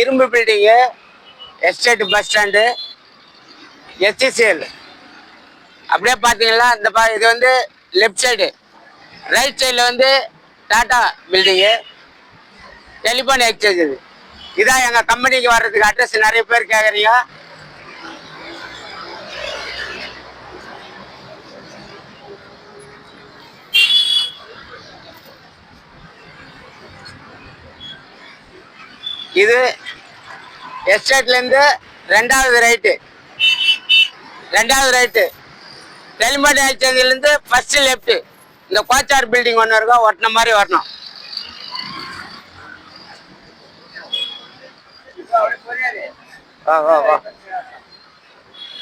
இரும்பு building estate bus stand STCL. அப்படியே பார்த்தீங்கன்னா இந்த பா இது வந்து லெஃப்ட் சைடு. ரைட் சைடில் வந்து டாட்டா பில்டிங்கு. Telephone exchange. இது இதான் எங்கள் கம்பெனிக்கு வர்றதுக்கு அட்ரஸ். நிறைய பேர் கேட்குறீங்க. இது எஸ்டேட்லேருந்து ரெண்டாவது ரைட்டு. ரெண்டாவது ரைட்டு. டெலிமோட் ஆச்சேரியிலேருந்து ஃபஸ்ட்டு லெஃப்ட்டு இந்த கோச்சார் பில்டிங் ஒன்று இருக்கும் ஒட்டின மாதிரி வரணும். ஓ ஓ ஓ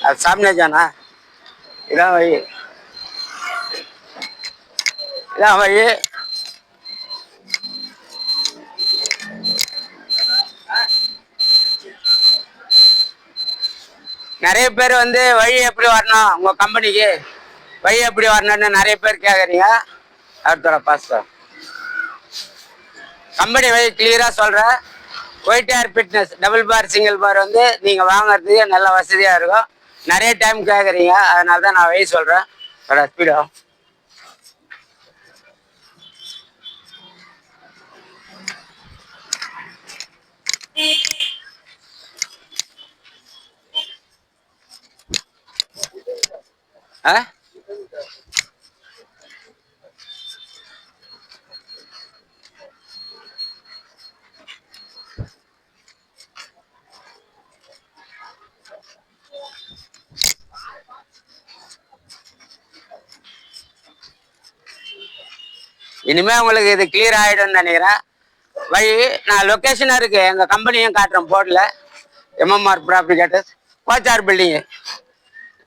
அது சாமினாஜானா இதான் வழி. இதான் வழி. நிறைய பேர் வந்து வழி எப்படி வரணும்? உங்க கம்பெனிக்கு வழி எப்படி வரணும்னு நிறைய பேர் கேட்குறீங்க அடுத்தோட பாஸ்டர் கம்பெனி வழி கிளியரா சொல்றேன் white air fitness double bar single bar வந்து நீங்க வாங்குறதுக்கு நல்ல வசதியா இருக்கும். நிறைய டைம் கேட்குறீங்க அதனால தான் நான் வழி சொல்றேன். ஸ்பீடா ஆ? உங்களுக்கு இது கிளியர் ஆயிடும்னு நினைக்கிறேன். வழி நான் லொக்கேஷனாக இருக்கு. எங்கள் கம்பெனியும் காட்டுறேன் போர்டில் எம்எம்ஆர் ப்ராப்ளிகேட்டர்ஸ் கோச்சார் பில்டிங்கு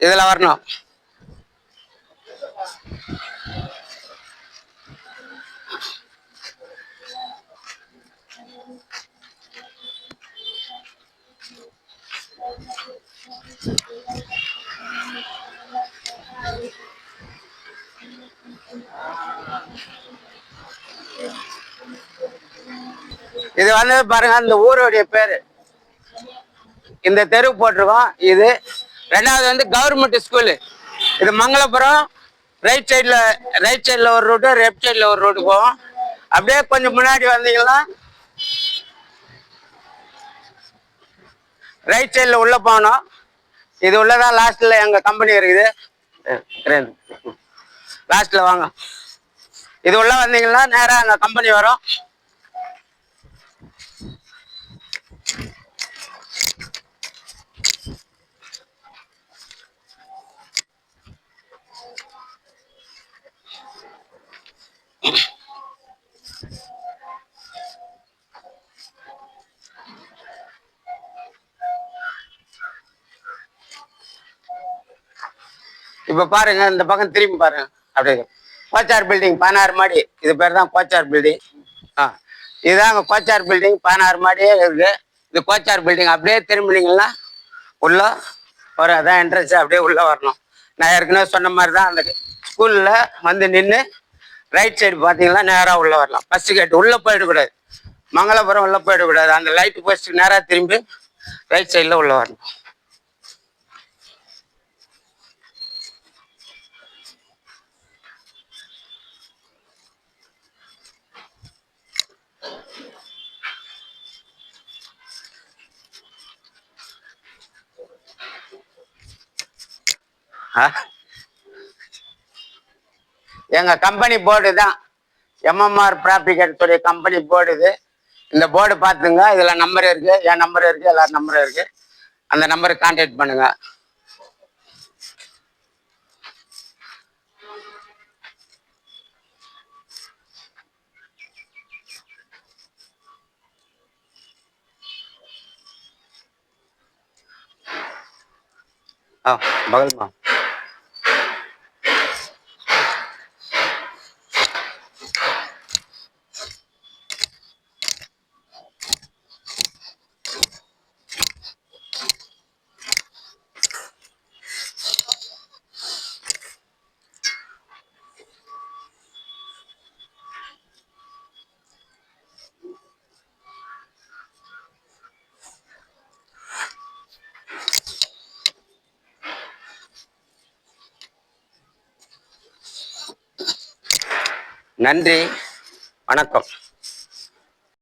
இதில் வரணும். இது வந்து பாருங்க இந்த ஊருடைய பேரு. இந்த தெரு போட்டிருக்கோம். இது ரெண்டாவது வந்து கவர்மெண்ட் ஸ்கூலு இது மங்களபுரம் ரைட் சைடில் ரைட் சைடில் ஒரு ரூட்டு லெஃப்ட் சைடில் ஒரு ரூட்டு போகும் அப்படியே கொஞ்சம் முன்னாடி வந்தீங்கன்னா ரைட் சைடில் உள்ளே போகணும். இது உள்ளதான் லாஸ்ட்டில் எங்கள் கம்பெனி இருக்குது. லாஸ்ட்டில் வாங்க. இது உள்ளே வந்தீங்கன்னா நேராக எங்கள் கம்பெனி வரும். இப்ப பாருங்க இந்த பக்கம் திரும்பி பாருங்க. அப்படியே கோச்சார் பில்டிங் பதினாறு மாடி. இது பேர் தான் கோச்சார் பில்டிங் ஆ இதுதாங்க கோச்சார் பில்டிங் பதினாறு மாடியே இருக்கு. இது கோச்சார் பில்டிங் அப்படியே திரும்பினீங்கன்னா உள்ள ஒரு அதான் என்ட்ரன்ஸ் அப்படியே உள்ள வரணும். நான் ஏற்கனவே சொன்ன மாதிரி தான் அந்த ஸ்கூல்ல வந்து நின்று ரைட் சைடு பார்த்தீங்கன்னா நேராக உள்ள வரலாம். ஃபஸ்ட்டு கேட்டு உள்ளே போயிடக்கூடாது. மங்களபுரம் உள்ளே போயிடக்கூடாது. அந்த லைட் போஸ்ட்டுக்கு நேராக திரும்பி ரைட் சைடில் உள்ளே வரணும். எங்க கம்பெனி போர்டு தான். எம்எம்ஆர் ப்ராப்ளிகேட்டுடைய கம்பெனி போர்டு இது. இந்த போர்டு பார்த்துங்க. இதில் நம்பர் இருக்கு. என் நம்பர் இருக்கு. எல்லா நம்பரும் இருக்கு. அந்த நம்பருக்கு கான்டாக்ட் பண்ணுங்க. ஆ பகல்மா. நன்றி. வணக்கம்.